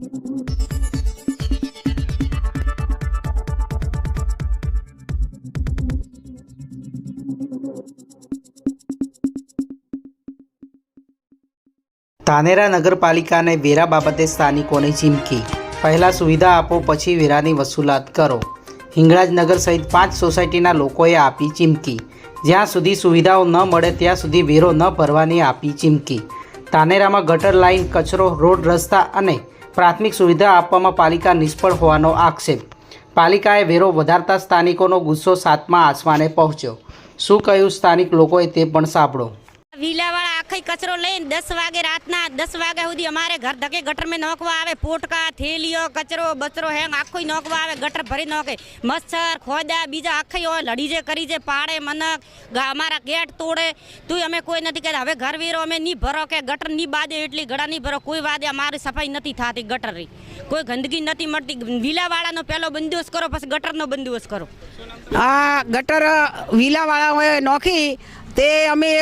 ધાનેરા નગરપાલિકાને વેરા બાબતે સ્થાનિકોની ચીમકી. પહેલાં સુવિધા આપો, પછી વેરાની વસૂલાત કરો. હિંગળાજ નગર સહિત પાંચ સોસાયટીના લોકોએ આપી ચીમકી. જ્યાં સુધી સુવિધાઓ ન મળે, ત્યાં સુધી વેરો ન ભરવાની આપી ચીમકી. ધાનેરામાં ગટર લાઇન, કચરો, રોડ, રસ્તા અને પ્રાથમિક સુવિધા આપવામાં પાલિકા નિષ્ફળ હોવાનો આક્ષેપ. પાલિકાએ વેરો વધારતા સ્થાનિકોનો ગુસ્સો સાતમા આસમાને પહોંચ્યો. શું કહ્યું સ્થાનિક લોકોએ તે પણ સાંભળો. વિલાવાળા આખી કચરો લઈને દસ વાગે રાતના દસ વાગ્યા સુધી અમારે ઘર ધકે ગટરમાં નોખવા આવે, પોટકા, થેલીઓ, કચરો, બચરો હેંગ આખો નોખવા આવે, ગટર ભરી નોખે. મચ્છર, ખોદા, બીજા આખી હોય, લડી જે, કરી છે પાડે, મનક અમારા ગેટ તોડે. તું અમે કોઈ નથી કહેતા. હવે ઘર વેરો અમે નહીં ભરો કે ગટર નહીં બાદે એટલી ગળા નહીં ભરો. કોઈ વાદે અમારી સફાઈ નથી થતી ગટરની. કોઈ ગંદકી નથી મળતી. વિલાવાળાનો પહેલો બંદોબસ્ત કરો, પછી ગટરનો બંદોબસ્ત કરો. આ ગટર વિલાવાળાઓએ નોખી, તે અમે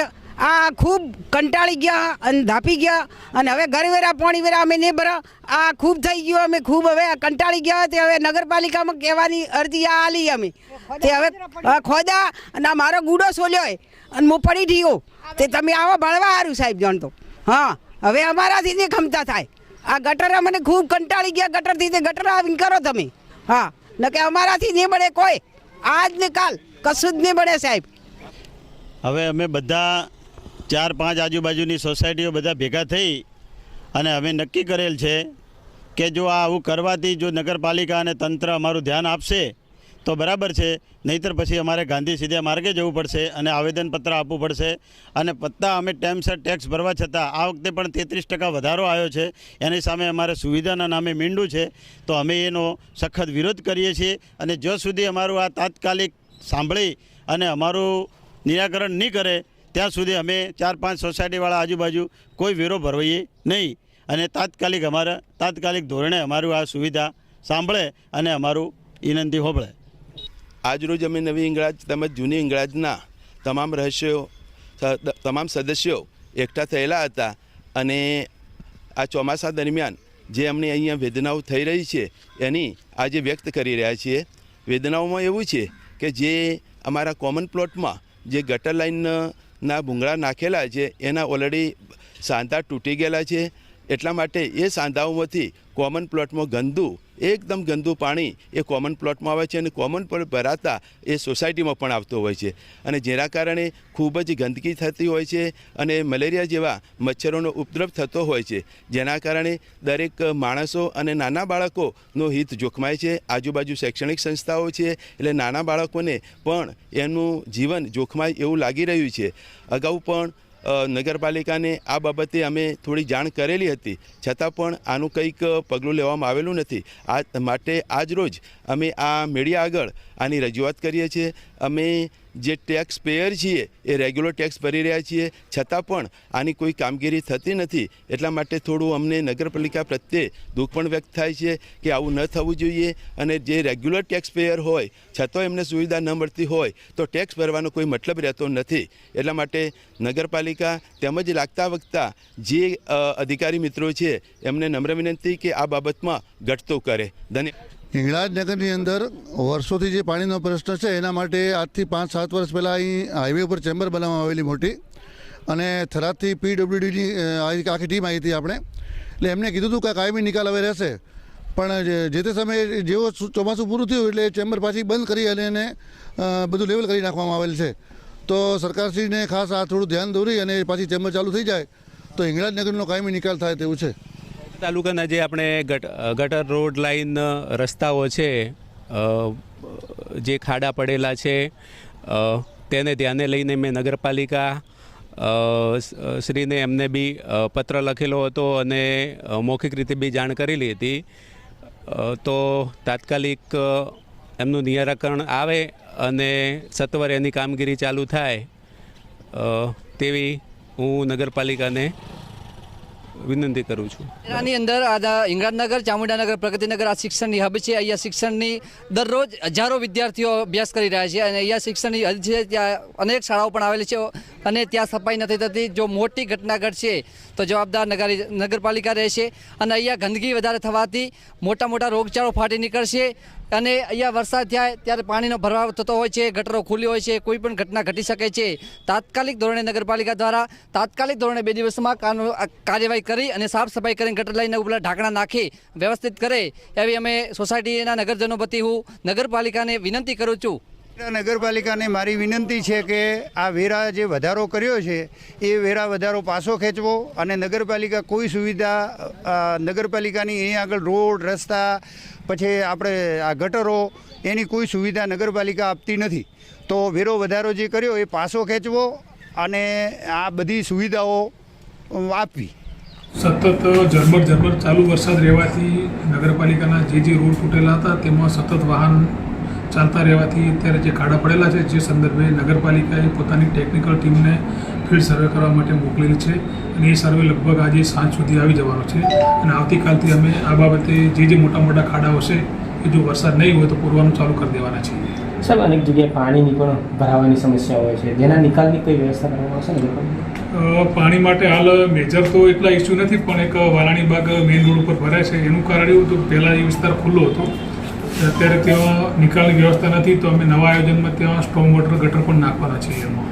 આ ખૂબ કંટાળી ગયા અને ધાપી ગયા અને હવે ઘર વેરા પાણી વેરા અમે નહીં ભરા. આ ખૂબ થઈ ગયું અમે ખૂબ હવે કંટાળી ગયા તે હવે નગરપાલિકામાં કહેવાની અરજી આ આલી અમે. તે હવે આ ખોદા અને મારો ગુડો સોલ્યો હોય અને હું પડી ઠીયો તે તમે આવો ભણવા સારું સાહેબ જાણતો હા હવે અમારાથી નહીં ખમતા થાય. આ ગટર અમને ખૂબ કંટાળી ગયા ગટરથી તે ગટર આવીને કરો તમે. હા ન કે અમારાથી નહીં બને કોઈ. આજ ને કાલ કશું જ નહીં બને સાહેબ. હવે અમે બધા ચાર પાંચ આજુબાજુની સોસાયટીઓ બધા ભેગા થઈ અને અમે નક્કી કરેલ છે કે જો આ આવું કરવાથી જો નગરપાલિકા અને તંત્ર અમારું ધ્યાન આપશે, તો બરાબર છે. નહીંતર પછી અમારે ગાંધી સીધા માર્ગે જવું પડશે અને આવેદનપત્ર આપવું પડશે. અને પત્તા અમે ટાઈમસર ટેક્સ ભરવા છતાં આ વખતે પણ તેત્રીસ ટકા વધારો આવ્યો છે. એની સામે અમારે સુવિધાના નામે મીંડું છે. તો અમે એનો સખત વિરોધ કરીએ છીએ અને જો સુધી અમારું આ તાત્કાલિક સાંભળી અને અમારું નિરાકરણ નહીં કરે ત્યાં સુધી અમે ચાર પાંચ સોસાયટીવાળા આજુબાજુ કોઈ વેરો ભરવાઈએ નહીં. અને તાત્કાલિક અમારા, તાત્કાલિક ધોરણે અમારું આ સુવિધા સાંભળે અને અમારું વિનંતી હોબળે આજરોજ અમે નવી ઇંગળાજ તેમજ જૂની ઇંગળાજના તમામ રહસ્યો તમામ સદસ્યો એકઠા થયેલા હતા અને આ ચોમાસા દરમિયાન જે અમને અહીંયા વેદનાઓ થઈ રહી છે એની આજે વ્યક્ત કરી રહ્યા છીએ. વેદનાઓમાં એવું છે કે જે અમારા કોમન પ્લોટમાં જે ગટર લાઇનના ભૂંગળા નાખેલા છે, એના ઓલરેડી સાંધા તૂટી ગયેલા છે. એટલા માટે એ સાંધાઓમાંથી કોમન પ્લોટમાં ગંદુ એકદમ ગંદુ પાણી એ કોમન પ્લોટમાં આવે છે અને કોમન પ્લોટ ભરાતા એ સોસાયટીમાં પણ આવતો હોય છે. અને જેના કારણે ખૂબ જ ગંદકી થતી હોય છે અને મલેરિયા જેવા મચ્છરોનો ઉપદ્રવ થતો હોય છે. જેના કારણે દરેક માણસો અને નાના બાળકોનો હિત જોખમાય છે. આજુબાજુ શૈક્ષણિક સંસ્થાઓ છે એટલે નાના બાળકોને પણ એનું જીવન જોખમાય એવું લાગી રહ્યું છે. અગાઉ પણ નગરપાલિકાને આ બાબતે અમે થોડી જાણ કરેલી હતી. છતાં પણ આનું કંઈક પગલું લેવામાં આવેલું નથી. આ માટે આજ રોજ અમે આ મીડિયા આગળ આની રજૂઆત કરીએ છીએ. અમે જે ટેક્સ પેયર છીએ, એ રેગ્યુલર ટેક્સ ભરી રહ્યા છીએ. છતાં પણ આની કોઈ કામગીરી થતી નથી. એટલા માટે થોડું અમને નગરપાલિકા પ્રત્યે દુઃખ પણ વ્યક્ત થાય છે કે આવું ન થવું જોઈએ અને જે રેગ્યુલર ટેક્સ પેયર હોય, છતાં એમને સુવિધા ન મળતી હોય, તો ટેક્સ ભરવાનો કોઈ મતલબ રહેતો નથી. એટલા માટે નગરપાલિકા તેમજ લાગતા વખતા જે અધિકારી મિત્રો છે, એમને નમ્ર વિનંતી કે આ બાબતમાં ઘટતો કરે. ધન્યવાદ. નગરની અંદર વર્ષોથી જે પાણીનો પ્રશ્ન છે, એના માટે આજથી પાંચ સાત વર્ષ પહેલાં અહીં હાઈવે ઉપર ચેમ્બર બનાવવામાં આવેલી મોટી અને થરાદથી પીડબ્લ્યુડીની આખી ટીમ આવી હતી આપણે. એટલે એમને કીધું હતું કે કાયમી નિકાલ હવે રહેશે. પણ જે- તે સમયે જેવો ચોમાસું પૂરું થયું એટલે ચેમ્બર પાછી બંધ કરી અને એને બધું લેવલ કરી નાખવામાં આવેલ છે. તો સરકારશ્રીને ખાસ આ થોડું ધ્યાન દોરી અને પાછી ચેમ્બર ચાલુ થઈ જાય, તો હિંગળાજ નગરનો કાયમી નિકાલ થાય તેવું છે. તાલુકાના જે આપણે ગટ- ગટર રોડ લાઈન રસ્તાઓ છે જે ખાડા પડેલા છે તેને ધ્યાને લઈને મેં નગરપાલિકા શ્રીને એમને બી પત્ર લખેલો હતો અને મૌખિક રીતે બી જાણ કરેલી હતી. તો તાત્કાલિક એમનું નિરાકરણ આવે અને સત્વરે એની કામગીરી ચાલુ થાય તેવી હું નગરપાલિકાને વિનંતી કરું છું. આની અંદર હિંગળાજનગર ચામુંડાનગર પ્રગતિનગર આ શિક્ષણની હબ છે. અહીંયા શિક્ષણની દરરોજ હજારો વિદ્યાર્થીઓ અભ્યાસ કરી રહ્યા છે અને અહીંયા શિક્ષણની હદ છે. ત્યાં અનેક શાળાઓ પણ આવેલી છે અને ત્યાં સફાઈ નથી થતી. જો મોટી ઘટના ઘટશે તો જવાબદાર નગરી નગરપાલિકા રહેશે અને અહીંયા ગંદકી વધારે થવાથી મોટા મોટા રોગચાળો ફાટી નીકળશે. અને અહીંયા વરસાદ થાય ત્યારે પાણીનો ભરાવ થતો હોય છે, ગટરો ખુલ્લી હોય છે, કોઈ પણ ઘટના ઘટી શકે છે. તાત્કાલિક ધોરણે નગરપાલિકા દ્વારા તાત્કાલિક ધોરણે બે દિવસમાં કાર્યવાહી કરી અને સાફ સફાઈ કરીને ગટર લાઈને ઉપલા ઢાંકણા નાખી વ્યવસ્થિત કરે એવી અમે સોસાયટીના નગરજનો વતી હું નગરપાલિકાને વિનંતી કરું છું. નગરપાલિકાને મારી વિનંતી છે કે આ વેરા જે વધારો કર્યો છે, એ વેરા વધારો પાછો ખેંચવો અને નગરપાલિકા કોઈ સુવિધા નગરપાલિકાની અહીં આગળ રોડ, રસ્તા પછી આપણે આ ગટરો, એની કોઈ સુવિધા નગરપાલિકા આપતી નથી. તો વેરો વધારો જે કર્યો એ પાછો ખેંચવો અને આ બધી સુવિધાઓ આપવી. સતત ઝરમર ઝરમર ચાલુ વરસાદ રહેવાથી નગરપાલિકાના જે જે રોડ તૂટેલા હતા, તેમાં સતત વાહન ચાલતા રહેવાથી અત્યારે જે ખાડા પડેલા છે, જે સંદર્ભે નગરપાલિકાએ પોતાની ટેકનિકલ ટીમને ફિલ્ડ સર્વે કરવા માટે મોકલેલી છે અને એ સર્વે લગભગ આજે સાંજ સુધી આવી જવાનો છે. અને આવતીકાલથી અમે આ બાબતે જે જે મોટા મોટા ખાડાઓ છે એ જો વરસાદ નહીં હોય તો પૂરવાનું ચાલુ કરી દેવાના છીએ સાહેબ અનેક જગ્યાએ પાણીની પણ ભરાવાની સમસ્યા હોય છે. જેના નિકાલની કોઈ વ્યવસ્થા કરવામાં આવશે ને પાણી માટે હાલ મેજર તો એટલા ઇસ્યુ નથી પણ એક વાલાણી બાગ મેઇન રોડ ઉપર ભરાય છે. એનું કારણ એવું હતું પહેલાં એ વિસ્તાર ખુલ્લો હતો. અત્યારે ત્યાં નિકાલની વ્યવસ્થા નથી તો અમે નવા આયોજનમાં ત્યાં સ્ટ્રોંગ વોટર ગટર પણ નાખવાના છીએ એમાં.